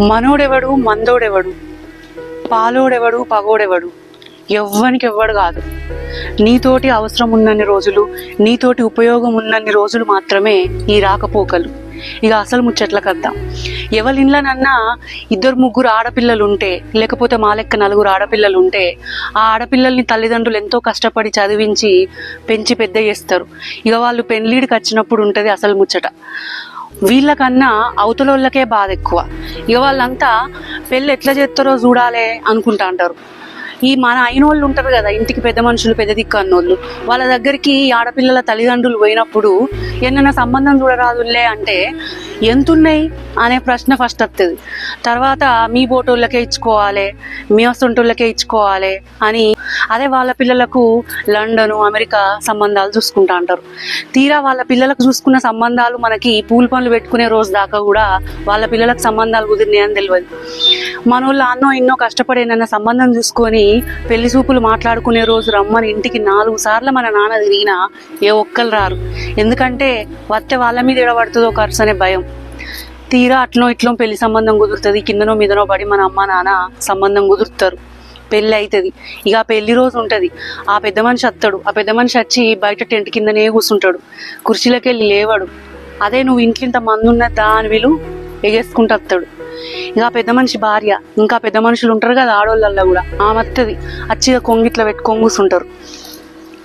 మనోడెవడు మందోడెవడు? పాలోడెవడు పగోడెవడు? ఎవ్వనికి ఎవ్వడు కాదు. నీతోటి అవసరం ఉన్నన్ని రోజులు నీతోటి ఉపయోగం ఉన్నన్ని రోజులు మాత్రమే ఈ రాకపోకలు. ఇక అసలు ముచ్చట్లకద్దాం ఎవరి ఇంట్లోనన్నా ఇద్దరు ముగ్గురు ఆడపిల్లలు ఉంటే లేకపోతే మా లెక్క నలుగురు ఆడపిల్లలు ఉంటే ఆ ఆడపిల్లల్ని తల్లిదండ్రులు ఎంతో కష్టపడి చదివించి పెంచి పెద్ద చేస్తారు. ఇక వాళ్ళు పెళ్ళిడికి వచ్చినప్పుడు ఉంటుంది అసలు ముచ్చట. వీళ్ళకన్నా అవతలోళ్ళకే బాధ ఎక్కువ. ఇక వాళ్ళంతా పెళ్ళి ఎట్లా చేస్తారో చూడాలి అనుకుంటా అంటారు. ఈ మన అయిన వాళ్ళు ఉంటారు కదా ఇంటికి పెద్ద మనుషులు పెద్ద దిక్కు అన్నోళ్ళు. వాళ్ళ దగ్గరికి ఆడపిల్లల తల్లిదండ్రులు పోయినప్పుడు ఏమైనా సంబంధం చూడరాదులే అంటే ఎంతున్నాయి అనే ప్రశ్న ఫస్ట్ వస్తుంది తర్వాత మీ బోటోళ్ళకే ఇచ్చుకోవాలి మీ వస్తుంటోళ్ళకే ఇచ్చుకోవాలి అని అదే వాళ్ళ పిల్లలకు లండన్ అమెరికా సంబంధాలు చూసుకుంటా అంటారు. తీరా వాళ్ళ పిల్లలకు చూసుకున్న సంబంధాలు మనకి పూల పనులు పెట్టుకునే రోజు దాకా కూడా వాళ్ళ పిల్లలకు సంబంధాలు కుదిరినాయని తెలియదు మనోళ్ళు అన్నో ఎన్నో కష్టపడినన్న సంబంధం చూసుకొని పెళ్ళి చూపులు మాట్లాడుకునే రోజు రమ్మని ఇంటికి నాలుగు సార్లు మన నాన్న తిరిగినా ఏ ఒక్కరు రారు. ఎందుకంటే వస్తే వాళ్ళ మీద ఎడబడుతుందో ఖర్చు అనే భయం. తీరా అట్నో ఇట్లో పెళ్ళి సంబంధం కుదురుతుంది కిందనో మీదనో పడి మన అమ్మ నాన్న సంబంధం కుదురుతారు. పెళ్ళి అవుతుంది ఇక ఆ పెళ్ళి రోజు ఉంటుంది. ఆ పెద్ద మనిషి వస్తాడు ఆ పెద్ద మనిషి వచ్చి బయట టెంట్ కిందనే కూర్చుంటాడు కుర్చీలోకి వెళ్ళి లేవాడు. అదే నువ్వు ఇంట్లో ఇంత మంది ఉన్న దాని వీలు ఎగేసుకుంటూ వస్తాడు ఇంకా పెద్ద మనిషి భార్య. ఇంకా పెద్ద మనుషులు ఉంటారు కదా ఆడోళ్ళల్లో కూడా. ఆమె వస్తుంది అచ్చిగా ఇక కొంగిట్లా పెట్టుకొని కూర్చుంటారు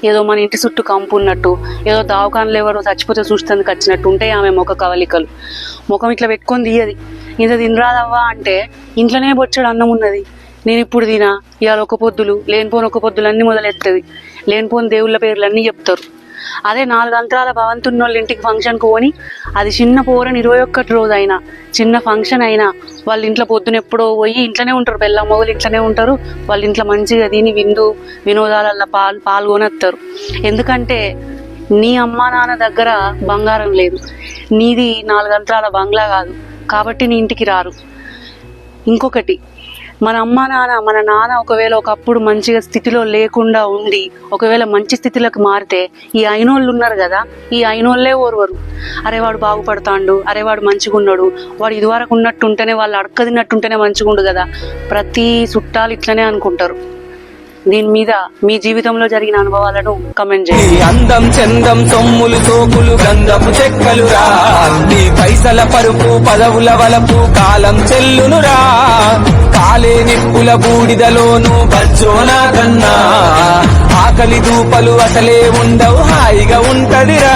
ఏదో మన ఇంటి చుట్టూ కంపు ఉన్నట్టు ఏదో దావకాన్లు ఎవరో చచ్చిపోతే చూస్తుంది వచ్చినట్టు ఉంటాయి ఆమె ముఖ కవలికలు. ముఖం ఇట్లా పెట్టుకొని తీయది. ఇంత తినరాదవ్వా అంటే ఇంట్లోనే బొచ్చడు అన్నం ఉన్నది. నేను ఇప్పుడు తినా ఇవాళ ఒక పొద్దులు లేనిపోని ఒక పొద్దులు అన్ని మొదలెత్తది. లేనిపోని దేవుళ్ళ పేర్లు అన్నీ చెప్తారు. అదే నాలుగు అంకరాల భవంతున్నోళ్ళ ఇంటికి ఫంక్షన్కి పోని అది చిన్న పోరని ఇరవై ఒక్కటి రోజు అయినా చిన్న ఫంక్షన్ అయినా వాళ్ళ ఇంట్లో పొద్దున ఎప్పుడో పోయి ఇంట్లోనే ఉంటారు బెల్లం మొగలు ఇంట్లోనే ఉంటారు వాళ్ళ ఇంట్లో మంచిగా తిని విందు వినోదాలల్లో పాల్ పాల్గొనొత్తారు. ఎందుకంటే నీ అమ్మా నాన్న దగ్గర బంగారం లేదు. నీది నాలుగు అంతరాల బంగ్లా కాదు. కాబట్టి నీ ఇంటికి రారు. ఇంకొకటి మన అమ్మ నాన్న మన నాన్న ఒకవేళ ఒకప్పుడు మంచిగా స్థితిలో లేకుండా ఉండి ఒకవేళ మంచి స్థితిలోకి మారితే ఈ అయినోళ్ళు ఉన్నారు కదా ఈ అయినోళ్ళే ఓర్వరు. అరే వాడు బాగుపడతాండు అరే వాడు మంచిగా ఉన్నాడు వాడు ఇదివరకు ఉన్నట్టు ఉంటేనే వాళ్ళు అడక్క తిన్నట్టుంటేనే మంచిగా ఉండు కదా. ప్రతి చుట్టాలు ఇట్లనే అనుకుంటారు. దీని మీద మీ జీవితంలో జరిగిన అనుభవాలను కమెంట్ చేయండి. అందం చందం సొమ్ములు సోకులు గంధపు చెక్కలురా నీ పైసల పరుపు పదవుల వలపు కాలం చెల్లునురా కాలే నిప్పుల బూడిదలోను బజ్జోనా కన్నా ఆకలి దూపలు అసలే ఉండవు హాయిగా ఉంటదిరా.